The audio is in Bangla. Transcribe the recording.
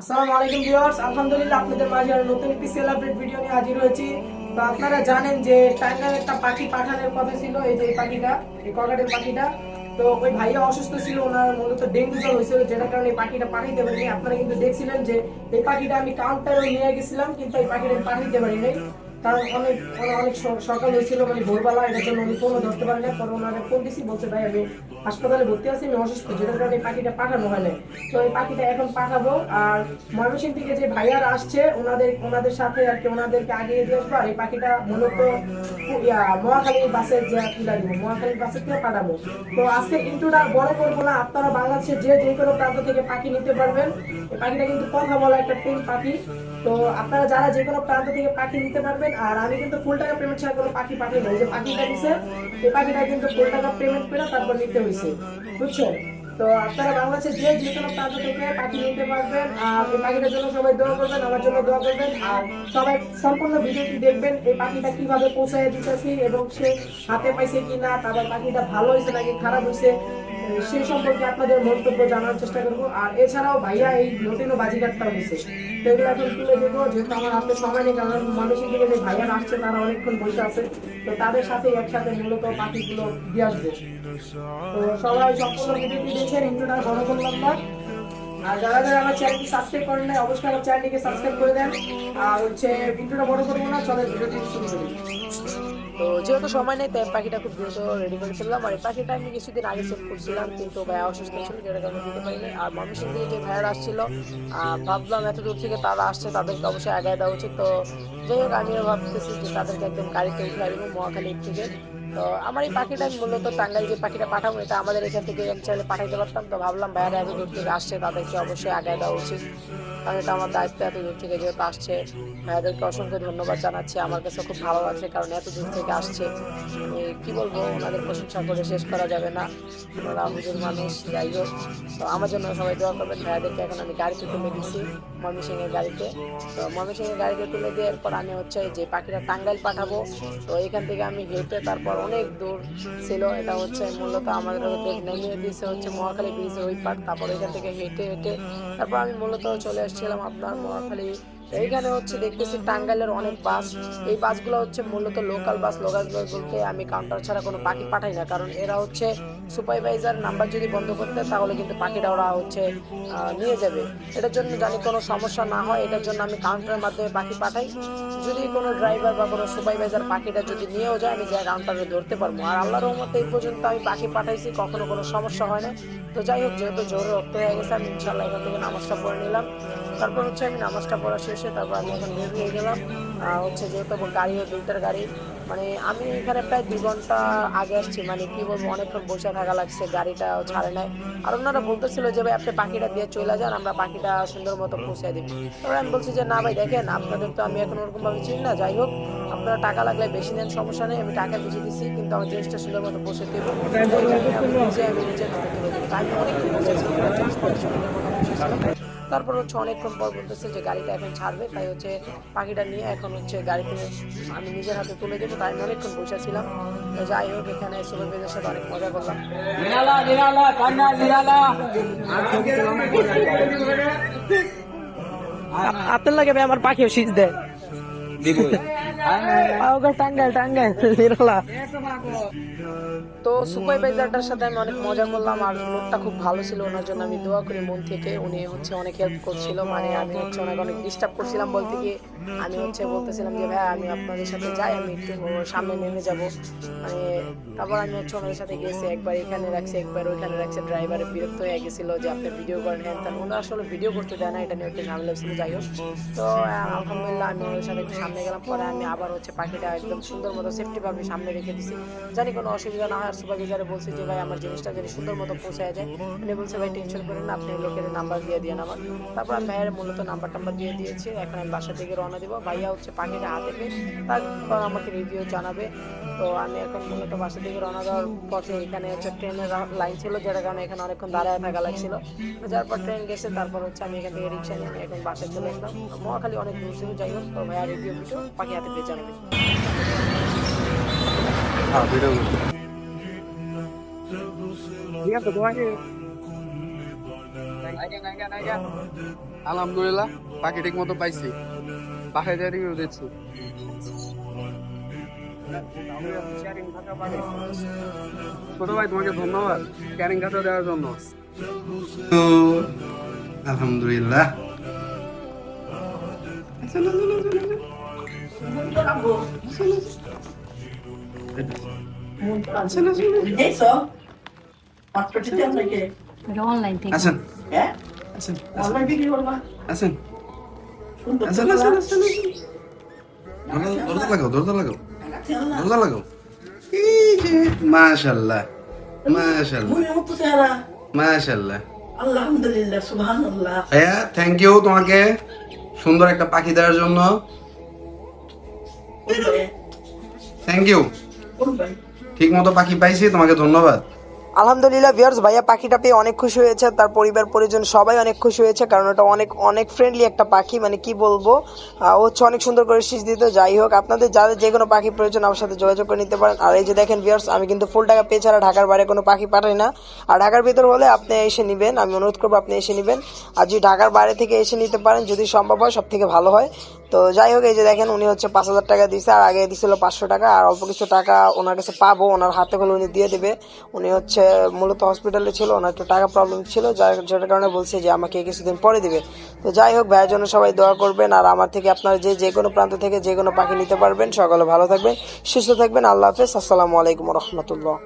আসসালামু আলাইকুম ভিউয়ার্স, আলহামদুলিল্লাহ আপনাদের মাঝে নতুন একটি সেল আপডেট ভিডিও নিয়ে হাজির হয়েছি। তো আপনারা জানেন যে টাইগার একটা পাখি পাঠানোর কথা ছিল, এই যে এই পাখিটা, এই ককাটের পাখিটা। তো ওই ভাইয়া অসুস্থ ছিল, ওনার মূলত ডেঙ্গু জ্বর হয়েছিল, যেটার কারণে এই পাখিটা পাঠাইতে পারিনি। আপনারা কিন্তু দেখছিলেন যে এই পাখিটা আমি কাউন্টারে নিয়ে গেছিলাম, কিন্তু এই পাখিটা পাঠাইতে পারিনি। কারণ অনেক অনেক- অনেক সকাল হয়েছিল মানে ভোরবেলা, এটার জন্য উনি ফোনও ধরতে পারেন না পরে ওনারা ফোন দিছি, বলছে, ভাই, আমি হাসপাতালে ভর্তি আছি, আমি অসুস্থ, যেটার কারণে এই পাখিটা পাঠানো হয় না তো এই পাখিটা এখন পাঠাবো, আর ময়মনসিং থেকে যে ভাইয়ার আসছে, ওনাদের ওনাদের সাথে আর কি ওনাদেরকে আগিয়ে দিয়ে আসব, আর এই পাখিটা মূলত মহাখালী বাসের যে তুলে দিব, মহাখালী বাসের থেকে পাঠাবো। তো আজকে ইন্টুটা বড় করব না, আপনারা বাংলাদেশের যে যে কোনো প্রান্ত থেকে পাখি নিতে পারবেন। এই পাখিটা কিন্তু কথা বলা একটা টেন পাখি। তো আপনারা যারা যে কোনো প্রান্ত থেকে পাখি নিতে পারবেন, আর আমি কিন্তু ফুল টাকা পেমেন্ট ছাড়া কোনো পাখি পাঠাই না। যে পাখিটা দিছে, এই পাখিটা কিন্তু ফুল টাকা পেমেন্ট করে তারপর নিতে হয়েছে বুঝছেন তো আপনারা বাংলাদেশের যে যে কোনো প্রান্ত থেকে পাখি নিতে পারবেন, আর এই পাখিটার জন্য সবাই দোয়া করবেন, আমার জন্য দোয়া করবেন, আর সবাই সম্পূর্ণ ভিডিওটি দেখবেন, এই পাখিটা কীভাবে পৌঁছায় দিতেছি এবং সে হাতে পাইছে কিনা, তারপর পাখিটা ভালো হয়েছে নাকি খারাপ হয়েছে সেই সম্পর্কে আপনাদের মন্তব্য জানার চেষ্টা করব। আর এছাড়াও ভাইয়া এই নতুন বাজিঘাটটা হয়েছে। সেগুলো এখন তুলে দেবো, যেহেতু আমার হাতে সময় নেই, কারণ মানুষের দিকে যে ভাইয়া আসছে তারা অনেকক্ষণ বসে আছে। তো তাদের সাথে একসাথে মূলত পাখিগুলো দিয়ে আসবে। তো সবাই সম্পূর্ণ ভিডিওটি দেখেন ইন্ট্রোটা বড় করলাম আর যারা যারা আমার সাবস্ক্রাইব করেন অবশ্যই আমার চ্যানেলটিকে সাবস্ক্রাইব করে দেন। আর হচ্ছে ভিডিওটা বড় করব না চলে ভিডিওটি শুরু করি। তো যেহেতু সময় নেই, তাই পাখিটা খুব দ্রুত রেডি করে ফেললাম। আর পাখিটা আমি কিছুদিন আগে করছিলাম, কিন্তু ভাইয়া অসুস্থ ছিল দিতে পারিনি। আর থেকে যে আসছিল ভাবলাম এত দূর থেকে তারা আসছে, তাদেরকে অবশ্যই আগায় দেওয়া উচিত। তো যাই হোক, আমিও ভাবতেছি যে তাদেরকে একদম গাড়িতে উঠে আসব মহাখালী থেকে তো আমার এই পাখিটা মূলত টাঙ্গাইল যে পাখিটা পাঠাবো, এটা আমাদের এখান থেকে চাইলে পাঠাইতে পারতাম। তো ভাবলাম ভাইয়ারা এত দূর থেকে আসছে তাদেরকে অবশ্যই আগায় দেওয়া উচিত। কারণ এটা আমার দায়িত্ব এত দূর থেকে যেহেতু আসছে। ভাইয়াদেরকে অসংখ্য ধন্যবাদ জানাচ্ছি। আমার কাছে খুব ভালো লাগছে, কারণ এত দূর থেকে আসছে। কি বলব, ওনাদের প্রশংসা করে শেষ করা যাবে না। ওনারা হুজুর মানুষ, যাই হোক। তো আমার জন্য সবাই দোয়া করবেন। ভাইয়াদেরকে এখন আমি গাড়িতে তুলে দিচ্ছি ময়মনসিং এর গাড়িতে। তো ময়মনসিং এর গাড়িতে তুলে দিয়ে এরপর আমি হচ্ছে যে পাখিটা টাঙ্গাইল পাঠাবো। তো এখান থেকে আমি হেঁটে তারপর অনেক দূর ছিল। এটা হচ্ছে মূলত আমাদের নেমে দিয়েছে হচ্ছে মহাখালী ব্রিজের ওই পার তারপর এখান থেকে হেঁটে হেঁটে তারপর আমি মূলত চলে আসছিলাম আপনার মহাখালী এইখানে হচ্ছে দেখতেছি টাঙ্গাইলের অনেক বাস। এই বাসগুলো হচ্ছে মূলত লোকাল বাস লোকাল বাস বলতে আমি কাউন্টার ছাড়া কোনো পাখি পাঠাই না। কারণ এরা হচ্ছে সুপারভাইজার নাম্বার যদি বন্ধ করতে তাহলে কিন্তু পাখিটা ওরা হচ্ছে নিয়ে যাবে। এটার জন্য জানি কোনো সমস্যা না হয়, এটার জন্য আমি কাউন্টারের মাধ্যমে পাখি পাঠাই। যদি কোনো ড্রাইভার বা কোনো সুপারভাইজার পাখিটা যদি নিয়েও যায়, আমি যাই কাউন্টারে ধরতে পারব। আর আল্লাহর রহমতে এই পর্যন্ত আমি পাখি পাঠাইছি, কখনো কোনো সমস্যা হয় না তো যাই হোক, যেহেতু জোরে রক্ত হয়ে গেছে, আমি ইনশাল্লাহ এখান থেকে নামাজটা পড়ে নিলাম। তারপর হচ্ছে আমি নামাজটা পড়া শেষে তারপর আমি এখন বের হয়ে গেলাম। হচ্ছে যেহেতু গাড়িও দুইটার গাড়ি মানে আমি এখানে প্রায় দুই ঘণ্টা আগে আসছি। মানে কি বলব, অনেকক্ষণ বসে থাকা লাগছে, গাড়িটা ছাড়ে নাই। আর ওনারা বলতেছিল যে, ভাই, আপনি পাখিটা দিয়ে চলে যান, আমরা পাখিটা সুন্দর মতো পৌঁছে দিই। তবে আমি বলছি যে, না ভাই, দেখেন, আপনাদের তো আমি এখন ওরকম ভাবে চিনি না। যাই হোক, আপনারা টাকা লাগলে বেশি নেন, সমস্যা নেই, আমি টাকা বেশি দিচ্ছি কিন্তু আমার জিনিসটা সুন্দর মতো পৌঁছে দেবো। আমি নিজে আমি নিজের আমি চল্লিশ পঞ্চাশ মিনিটের মতো। তারপর হচ্ছে অনেকক্ষণ পর বলতেছে যে গাড়িটা এখন ছাড়বে তাই হচ্ছে পাখিটা নিয়ে এখন হচ্ছে গাড়িতে আমি নিজের হাতে তুলে দেবো তাই আমি অনেকক্ষণ বসেছিলাম তো যাই হোক এখানে সুরভেদের সাথে অনেক মজা করলাম। আপনার লাগে আমার পাখিও শীত দেয়। তো সুপারভাইজারটার সাথে আমি অনেক মজা করলাম আর লোকটা খুব ভালো ছিল ওনার জন্য আমি দোয়া করি মন থেকে। উনি হচ্ছে অনেক হেল্প করছিল মানে আমি হচ্ছে ওনাকে অনেক ডিস্টার্ব করছিলাম বলতে গিয়ে। আমি হচ্ছে বলতেছিলাম যে ভাই আমি আপনাদের সাথে যাই, আমি একটু সামনে নেমে যাব। মানে তারপর আমি হচ্ছে ওনাদের সাথে গেছি, একবার এখানে রাখছি, একবার ওইখানে রাখছি। ড্রাইভারের বিরক্ত হয়ে গেছিল যে, আপনি ভিডিও করেন। হ্যান তার ওনারা আসলে ভিডিও করতে দেয় না, এটা নিয়ে একটু ঝামেলা ছিল, যাই হোক। তো, আলহামদুলিল্লাহ, আমি ওনাদের সাথে একটু সামনে গেলাম। পরে আমি আবার হচ্ছে পাখিটা একদম সুন্দর মতো সেফটিভাবে সামনে রেখে দিছি। জানি কোনো অসুবিধা না হয়, আর সুপারভাইজারে বলছে যে, ভাই, আমার জিনিসটা যদি সুন্দর মতো পৌঁছায় যায়। উনি বলছে, ভাই টেনশন করেন না, আপনি লোকের নাম্বার দিয়ে দিয়ে আমার। তারপর আমি ভাইয়ের মূলত নাম্বার টাম্বার দিয়ে দিয়েছি। এখন আমি বাসা থেকে রওনা দেবো। ভাইয়া হচ্ছে পাখিটা হাতে পেয়ে তারপর আমাকে রিভিউ জানাবে। তো আমি এখন মূলত বাসা থেকে রওনা দেওয়ার পথে এখানে হচ্ছে ট্রেনের লাইন ছিল যেটার কারণে এখানে অনেকক্ষণ দাঁড়ায় থাকা লাগছিল। যার পর ট্রেন গেছে তারপর হচ্ছে আমি এখান থেকে রিক্সা নিয়ে আমি এখন বাসায় চলে আসলাম মহাখালী অনেক দূর ছিল যাই হোক তো ভাইয়া রিভিউ ভিডিও পাখি হাতে পেয়ে জানাবে ঠিক আছে তোমাকে আলহামদুলিল্লাহ পাখি ঠিক মতো পাইছি। পাখি দিয়ে রিভিউ দিচ্ছি। ছোট ভাই তোমাকে ধন্যবাদ। ক্যারিং খাতা দেওয়ার জন্য। আলহামদুলিল্লাহ। হ্যাঁ? আছেন আছেন দরজা লাগাও দরজা লাগাও। দরজা লাগাও এই যে মাশাল্লাহ মাশাল্লাহ মতো চেহারা মাশাল্লাহ আলহামদুলিল্লাহ সুবহানাল্লাহ। ভাইয়া থ্যাংক ইউ তোমাকে সুন্দর একটা পাখি দেওয়ার জন্য। থ্যাংক ইউ ঠিক মতো পাখি পাইছি তোমাকে ধন্যবাদ। আলহামদুলিল্লাহ ভিউয়ার্স ভাইয়া পাখিটা পেয়ে অনেক খুশি হয়েছে, তার পরিবার, পরিজন সবাই অনেক খুশি হয়েছে, কারণ এটা অনেক অনেক ফ্রেন্ডলি একটা পাখি মানে কি বলব ও হচ্ছে অনেক সুন্দর করে শীষ দিত, যাই হোক, আপনাদের যাদের যে কোনো পাখি প্রয়োজন আমার সাথে যোগাযোগ করে নিতে পারেন। আর এই যে দেখেন ভিউয়ার্স আমি কিন্তু ফুল টাকা পেয়ে ছাড়া ঢাকার বাইরে কোনো পাখি পাঠাই না। আর ঢাকার ভিতর হলে আপনি এসে নেবেন, আমি অনুরোধ করব আপনি এসে নেবেন। আর যদি ঢাকার বাইরে থেকে এসে নিতে পারেন, যদি সম্ভব হয় সব থেকে ভালো হয়। তো যাই হোক, এই যে দেখেন, উনি হচ্ছে পাঁচ হাজার টাকা দিয়েছে আর আগে দিছিল পাঁচশো টাকা, আর অল্প কিছু টাকা ওনার কাছে পাবো, ওনার হাতে করে উনি দিয়ে দেবে। উনি হচ্ছে মূলত হসপিটালে ছিল না, একটু টাকা প্রবলেম ছিল যার যেটার কারণে বলছে যে আমাকে কিছুদিন পরে দিবে। তো যাই হোক, ভাইয়ের জন্য সবাই দোয়া করবেন, আর আমার থেকে আপনারা যে যে কোনো প্রান্ত থেকে যে কোনো পাখি নিতে পারবেন। সকলে ভালো থাকবেন, সুস্থ থাকবেন। আল্লাহ হাফেজ। আসসালামু আলাইকুম রহমতুল্লাহ।